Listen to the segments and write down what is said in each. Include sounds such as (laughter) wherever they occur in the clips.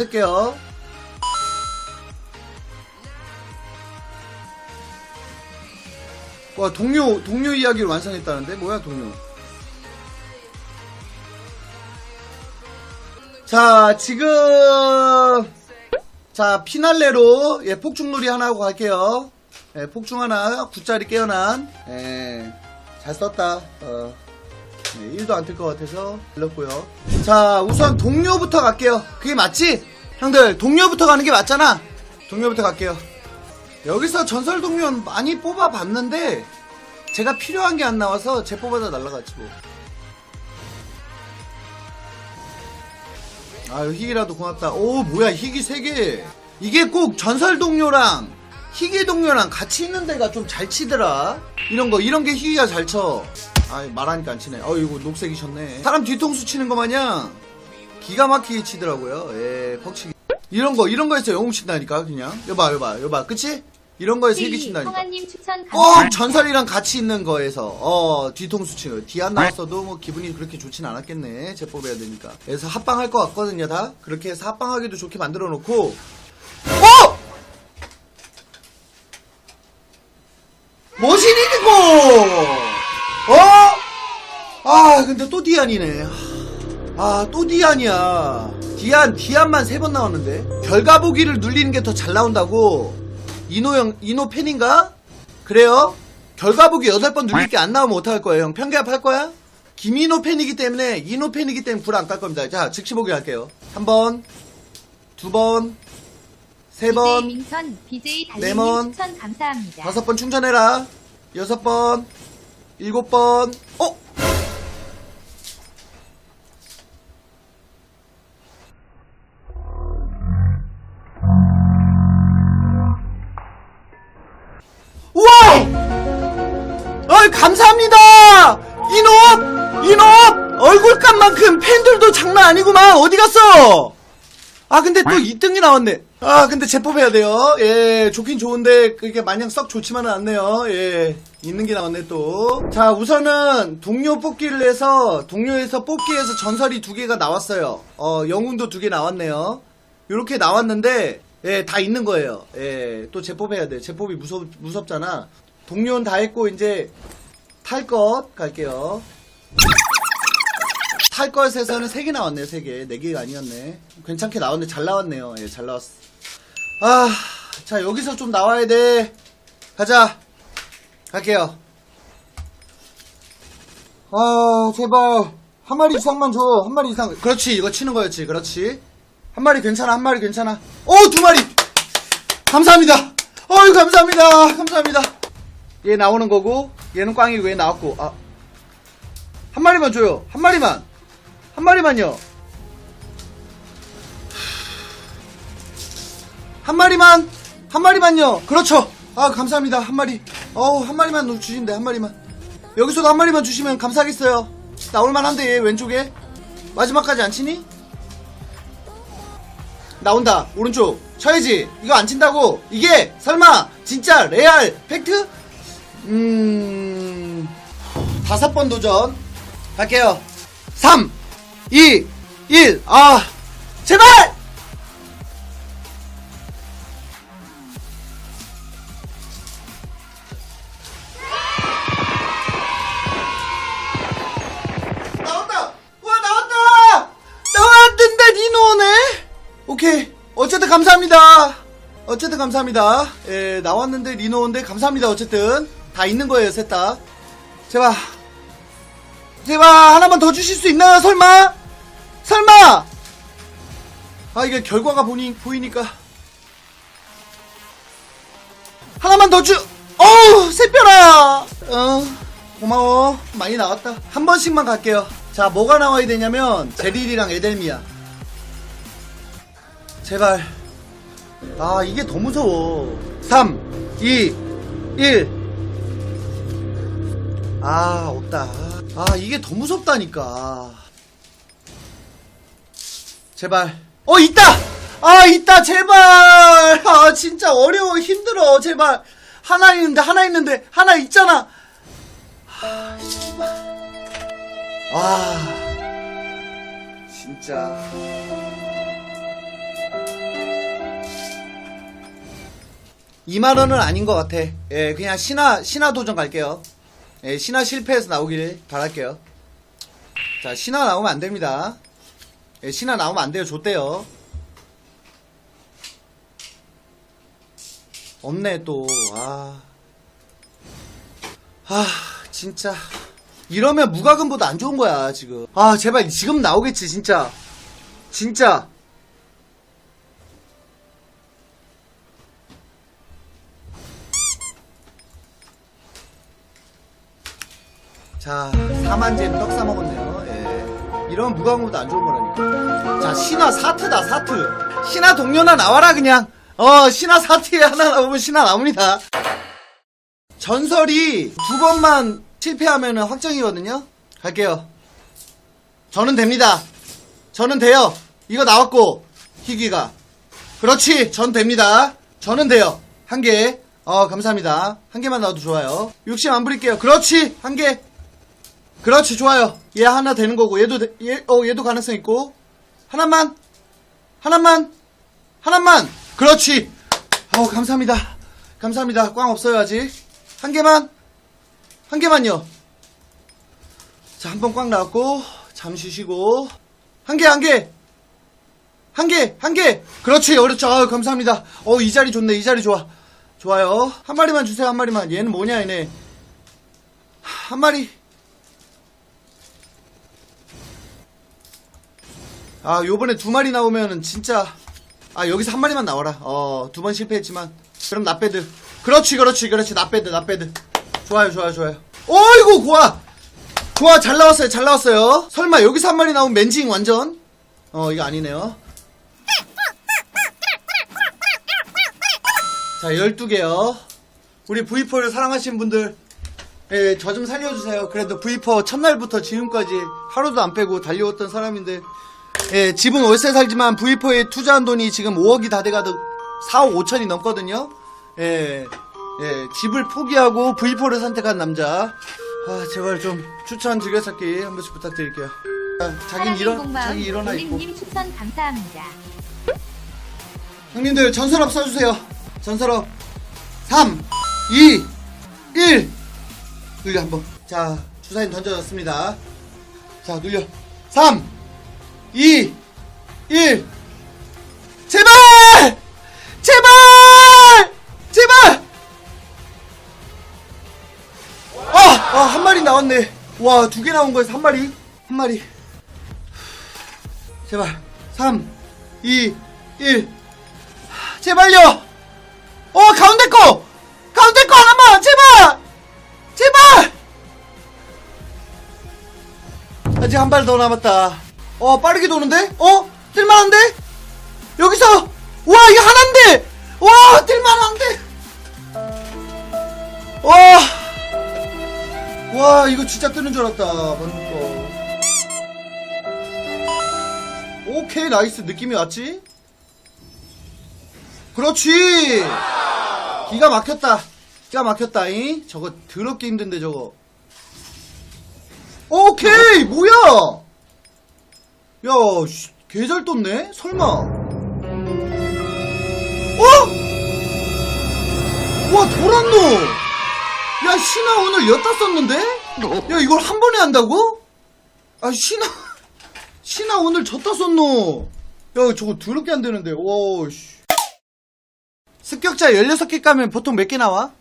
받을게요. 와 동료 동료 이야기를 완성했다는데 뭐야 동료? 자 지금 자 피날레로 예 폭죽놀이 하나 하고 갈게요. 예, 폭죽 하나 굿자리 깨어난 예, 잘 썼다. 어. 네, 1도 안 뜰 것 같아서 불렀고요. 자, 우선 동료부터 갈게요. 그게 맞지? 형들, 동료부터 가는 게 맞잖아. 동료부터 갈게요. 여기서 전설 동료 많이 뽑아봤는데 제가 필요한 게 안 나와서 제 뽑아다 날라갔지 뭐. 아유 희귀라도 고맙다. 오 뭐야 희귀 3개. 이게 꼭 전설 동료랑 희귀 동료랑 같이 있는 데가 좀 잘 치더라. 이런 거 이런 게 희귀가 잘 쳐. 아 말하니까 안 치네. 어 이거 녹색이셨네. 사람 뒤통수 치는 거 마냥 기가 막히게 치더라고요. 예 퍽치기. 이런 거 이런 거에서 영웅 친다니까 그냥. 여봐 여봐 여봐. 그치? 이런 거에서 희귀 친다니까. 추천 감사합니다. 전설이랑 같이 있는 거에서. 어 뒤통수 치는 디안 나왔어도 뭐 기분이 그렇게 좋진 않았겠네. 제 뽑아야 되니까. 그래서 합방할 것 같거든요 다. 그렇게 해서 합방하기도 좋게 만들어 놓고. 어! 머신이고! 어? 아 근데 또 디안이네. 아 또 디안이야 디안 디안만 세 번 나왔는데? 결과 보기를 눌리는 게 더 잘 나온다고? 이노 형 이노 팬인가? 그래요? 결과 보기 여덟 번 눌릴 게 안 나오면 어떡할 거예요 형? 편개합 할 거야? 김이노 팬이기 때문에 이노 팬이기 때문에 불 안 깔 겁니다. 자 즉시 보기 할게요. 한 번 두 번 세번 BJ 민선 BJ 네 번, 추천 감사합니다. 다섯 번 충전해라. 여섯 번, 일곱 번, 어? 감사합니다! 이놈! 이놈! 얼굴값만큼 팬들도 장난 아니구만! 어디 갔어? 아 근데 또 2등이 나왔네. 아 근데 재뽑해야 돼요. 예 좋긴 좋은데 그게 마냥 썩 좋지만은 않네요. 예 있는 게 나왔네 또. 자 우선은 동료 뽑기를 해서 동료에서 뽑기에서 전설이 두 개가 나왔어요. 어 영웅도 두 개 나왔네요. 요렇게 나왔는데 예 다 있는 거예요. 예 또 재뽑해야 돼. 재뽑이 무섭 무섭잖아. 동료는 다 했고 이제 탈 것 갈게요. 탈 것에서는 3개 나왔네요, 3개. 4개가 아니었네. 괜찮게 나왔네. 잘 나왔네요. 예, 잘 나왔어. 아, 자, 여기서 좀 나와야 돼. 가자. 갈게요. 아, 제발. 한 마리 이상만 줘. 한 마리 이상. 그렇지, 이거 치는 거였지. 그렇지. 한 마리 괜찮아, 한 마리 괜찮아. 오, 두 마리! 감사합니다. 어유 감사합니다. 감사합니다. 얘 나오는 거고, 얘는 꽝이 왜 나왔고, 아. 한 마리만 줘요. 한 마리만. 한 마리만요. 한 마리만. 한 마리만요. 그렇죠. 아, 감사합니다. 한 마리. 어우, 한 마리만 주신대. 한 마리만. 여기서도 한 마리만 주시면 감사하겠어요. 나올만 한데, 얘 왼쪽에. 마지막까지 안 치니? 나온다. 오른쪽. 쳐야지. 이거 안 친다고. 이게 설마 진짜 레알 팩트? 음. 다섯 번 도전. 갈게요. 3, 2, 1. 아, 제발! 나왔다! 와, 나왔다! 나왔는데 니노네? 오케이. 어쨌든 감사합니다. 어쨌든 감사합니다. 예, 나왔는데 리노인데 감사합니다. 어쨌든. 다 있는 거예요, 셋 다. 제발. 제발 하나만 더 주실 수 있나요? 설마? 설마? 아 이게 결과가 보니 보이니까 하나만 더 주. 어우 새별아. 어 고마워 많이 나왔다. 한 번씩만 갈게요. 자 뭐가 나와야 되냐면 제릴이랑 에델미야. 제발. 아 이게 더 무서워. 3, 2, 1. 아 없다. 아 이게 더 무섭다니까. 제발. 어 있다! 아 있다 제발! 아 진짜 어려워 힘들어 제발. 하나 있는데 하나 있는데 하나 있잖아. 아아 진짜. 이만원은 아닌 것 같아. 예 그냥 신화 신화 도전 갈게요. 예, 신화 실패해서 나오길 바랄게요. 자, 신화 나오면 안 됩니다. 예, 신화 나오면 안 돼요. 줬대요. 없네, 또. 아. 아, 진짜. 이러면 무과금보다 안 좋은 거야, 지금. 아, 제발 지금 나오겠지, 진짜. 진짜. 자, 4만잼 떡 싸먹었네요. 예. 이러면 무과금보다 안 좋은 거라니까. 자, 신화 사트다, 사트. 신화 동료나 나와라, 그냥. 어, 신화 사트에 하나 나오면 신화 나옵니다. 전설이 두 번만 실패하면 확정이거든요. 갈게요. 저는 됩니다. 저는 돼요. 이거 나왔고 희귀가. 그렇지. 전 됩니다. 저는 돼요. 한 개. 어 감사합니다. 한 개만 나와도 좋아요. 욕심 안 부릴게요. 그렇지. 한 개. 그렇지 좋아요. 얘 하나 되는 거고 얘도 돼- 얘, 어 얘도 가능성 있고 하나만 하나만 하나만 그렇지. 어 감사합니다. 감사합니다. 꽝 없어요 아직. 한 개만 한 개만요. 자, 한번꽉 나왔고, 잠시 쉬고, 한 개, 한 개! 한 개, 한 개! 그렇지, 어렵죠. 아유, 감사합니다. 어, 이 자리 좋네, 이 자리 좋아. 좋아요. 한 마리만 주세요, 한 마리만. 얘는 뭐냐, 얘네. 한 마리. 아, 요번에 두 마리 나오면은 진짜. 아, 여기서 한 마리만 나와라. 어, 두 번 실패했지만. 그럼 나빼드. 그렇지, 그렇지, 그렇지. 나빼드, 나빼드. 좋아요, 좋아요, 좋아요. 어이구, 고아! 좋아, 잘 나왔어요, 잘 나왔어요. 설마 여기서 한 마리 나오면 맨징 완전? 어, 이거 아니네요. 자, 12개요. 우리 V4를 사랑하시는 분들, 예, 저 좀 살려주세요. 그래도 V4 첫날부터 지금까지 하루도 안 빼고 달려왔던 사람인데, 예, 집은 월세 살지만 V4에 투자한 돈이 지금 5억이 다 돼가도 4억 5천이 넘거든요. 예, 예, 집을 포기하고 V4를 선택한 남자. 아, 제발 좀 추천 즐겨찾기 한 번씩 부탁드릴게요. 아, 자긴 일어, 자기 일어나 있고. 님 추천 감사합니다. 형님들 전설업 써주세요. 전설업 3, 2, 1 눌려 한번. 자 주사님 던져졌습니다. 자 눌려 3, 2, 1 제발! 제발! 제발! 아! 아, 한 마리 나왔네. 와, 두 개 나온 거에서 한 마리? 한 마리. 제발. 3, 2, 1. 제발요! 어, 가운데 거! 가운데 거 하나만! 제발! 제발! 아직 한 발 더 남았다. 어, 빠르게 도는데? 어? 뜰만한데? 여기서! 와, 이게 하나인데! 와, 뜰만한데! 와! 와, 이거 진짜 뜨는 줄 알았다, 방금 거. 오케이, 나이스. 느낌이 왔지? 그렇지! 기가 막혔다. 기가 막혔다, 잉? 저거 더럽게 힘든데, 저거. 오케이! 뭐야! 야, 씨, 개잘 떴네? 설마. 어? 와, 돌았노! 야, 신화 오늘 엿다 썼는데? 야, 이걸 한 번에 한다고? 아, 신화, (laughs) 신화 오늘 졌다 썼노! 야, 저거 더럽게 안 되는데, 오, 씨. 습격자 16개 까면 보통 몇 개 나와?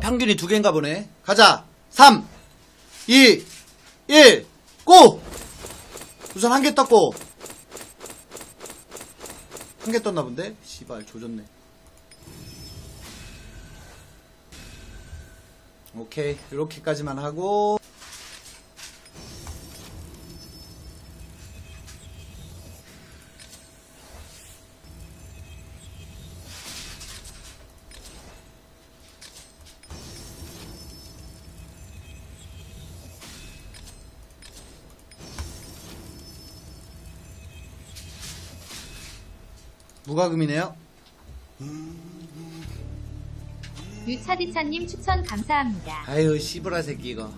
평균이 두 개인가 보네. 가자. 3, 2, 1, 고! 우선 한 개 떴고. 한 개 떴나 본데? 씨발, 조졌네. 오케이. 이렇게까지만 하고. 무과금이네요. 유차디차님 추천 감사합니다. 아유, 씨부라 새끼 이거.